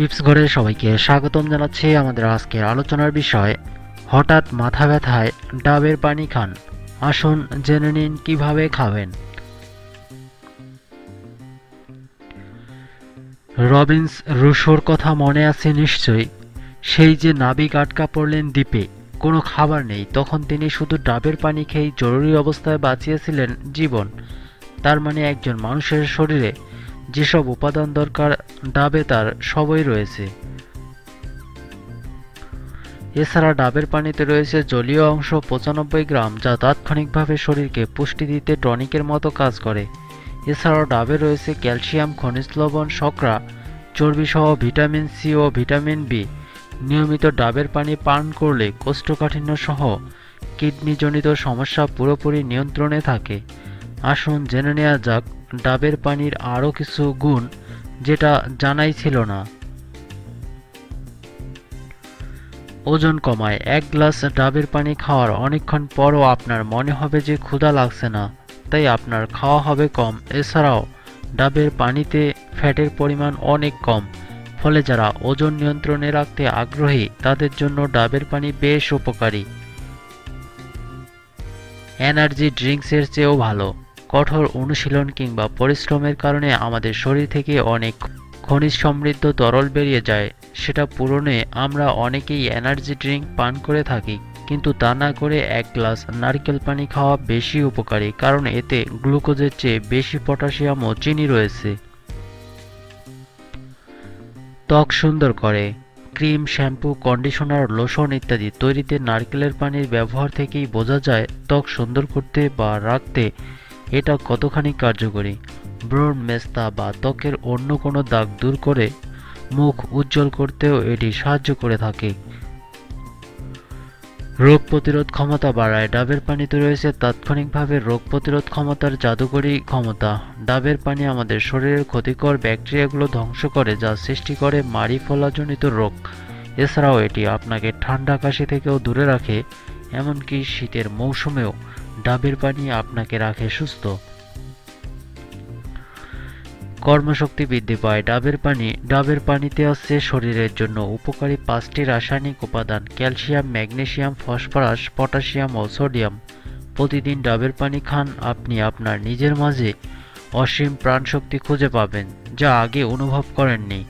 Tips ঘরে সবাইকে স্বাগতম জানাচ্ছি আমাদের আজকের আলোচনার বিষয়, হঠাৎ মাথা ব্যথায় ডাবের পানি খান। আসুন জেনে নিন কীভাবে খাবেন। রবিন্স রুশোর কথা মনে আছে নিশ্চয়ই। সেই যে নাবিক আটকা পড়লেন দ্বীপে, কোনো খাবার নেই, তখন তিনি শুধু ডাবের পানি খেয়েই জরুরি অবস্থায় বাঁচিয়েছিলেন জীবন। তার মানে একজন মানুষের শরীরে যেসব উপাদান দরকার, ডাবে তার সবই রয়েছে। এছাড়া ডাবের পানিতে রয়েছে জলীয় অংশ পঁচানব্বই গ্রাম, যা তাৎক্ষণিকভাবে শরীরকে পুষ্টি দিতে টনিকের মতো কাজ করে। এছাড়াও ডাবে রয়েছে ক্যালসিয়াম, খনিজ লবণ শকরা চর্বিসহ ভিটামিন সি ও ভিটামিন বি। নিয়মিত ডাবের পানি পান করলে কোষ্ঠকাঠিন্য সহ কিডনিজনিত সমস্যা পুরোপুরি নিয়ন্ত্রণে থাকে। আসুন জেনে নেওয়া যাক, ডাবের পানির আরও কিছু গুণ যেটা জানাই ছিল না। ওজন কমায়, এক গ্লাস ডাবের পানি খাওয়ার অনেকক্ষণ পরও আপনার মনে হবে যে ক্ষুধা লাগছে না, তাই আপনার খাওয়া হবে কম। এছাড়াও, ডাবের পানিতে ফ্যাটের পরিমাণ অনেক কম, ফলে যারা ওজন নিয়ন্ত্রণে রাখতে আগ্রহী, তাদের জন্য ডাবের পানি বেশ উপকারী। এনার্জি ড্রিঙ্কসের চেয়েও ভালো। কঠোর অনুশীলন কিংবা পরিশ্রমের কারণে আমাদের শরীর থেকে অনেক খনিজ সমৃদ্ধ তরল বেরিয়ে যায়। সেটা পূরণে আমরা অনেকেই এনার্জি ড্রিঙ্ক পান করে থাকি, কিন্তু তা না করে এক গ্লাস নারকেল পানি খাওয়া বেশি উপকারী, কারণ এতে গ্লুকোজের চেয়ে বেশি পটাশিয়াম ও চিনি রয়েছে। ত্বক সুন্দর করে, ক্রিম, শ্যাম্পু, কন্ডিশনার, লোশন ইত্যাদি তৈরিতে নারকেলের পানির ব্যবহার থেকেই বোঝা যায় ত্বক সুন্দর করতে বা রাখতে এটা কতখানি কার্যকরী? ব্রণ মেস্তা বা ত্বকের অন্য কোনো দাগ দূর করে মুখ উজ্জ্বল করতেও এটি সাহায্য করে থাকে। রোগ প্রতিরোধ ক্ষমতা বাড়ায়। ডাবের পানিতে রয়েছে তাৎক্ষণিকভাবে রোগ প্রতিরোধ ক্ষমতার জাদুকরী ক্ষমতা। ডাবের পানি আমাদের শরীরের ক্ষতিকর ব্যাকটেরিয়াগুলো ধ্বংস করে, যা সৃষ্টি করে মারি ফলাজনিত রোগ। এছাড়াও এটি আপনাকে ঠান্ডা কাশি থেকেও দূরে রাখে, এমনকি শীতের মৌসুমেও। ডাবের পানি আপনাকে রাখে সুস্থ। কর্মশক্তি বৃদ্ধি পায় ডাবের পানি। ডাবের পানিতে আছে শরীরের জন্য উপকারী পাঁচটি রাসায়নিক উপাদান, ক্যালসিয়াম, ম্যাগনেসিয়াম, ফসফরাস পটাশিয়াম ও সোডিয়াম। প্রতিদিন ডাবের পানি খান, আপনি আপনার নিজের মাঝে অসীম প্রাণশক্তি খুঁজে পাবেন, যা আগে অনুভব করেননি।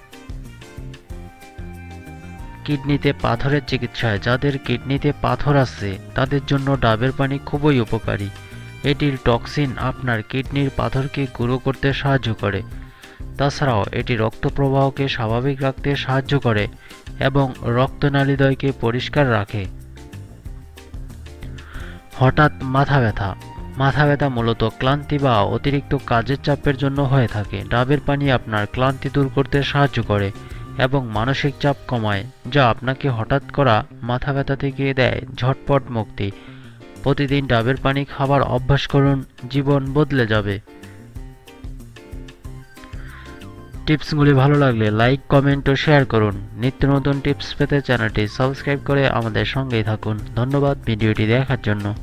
কিডনিতে পাথরের চিকিৎসায় যাদের কিডনিতে পাথর আছে, তাদের জন্য ডাবের পানি খুবই উপকারী। এটির টক্সিন আপনার কিডনির পাথরকে গুঁড়ো করতে সাহায্য করে। তাছাড়াও এটি রক্ত প্রবাহকে স্বাভাবিক রাখতে সাহায্য করে এবং রক্তনালীদ্বয়কে পরিষ্কার রাখে। হঠাৎ মাথা ব্যথা। মাথা ব্যথা মূলত ক্লান্তি বা অতিরিক্ত কাজের চাপের জন্য হয়ে থাকে। ডাবের পানি আপনার ক্লান্তি দূর করতে সাহায্য করে। এবং মানসিক চাপ কমায়, যা আপনাকে হঠাৎ করা মাথা ব্যথা থেকে দেয় ঝটপট মুক্তি। প্রতিদিন ডাবের পানি খাবার অভ্যাস করুন, জীবন বদলে যাবে। টিপসগুলি ভালো লাগলে লাইক, কমেন্ট ও শেয়ার করুন। নিত্য নতুন টিপস পেতে চ্যানেলটি সাবস্ক্রাইব করে আমাদের সঙ্গেই থাকুন। ধন্যবাদ ভিডিওটি দেখার জন্য।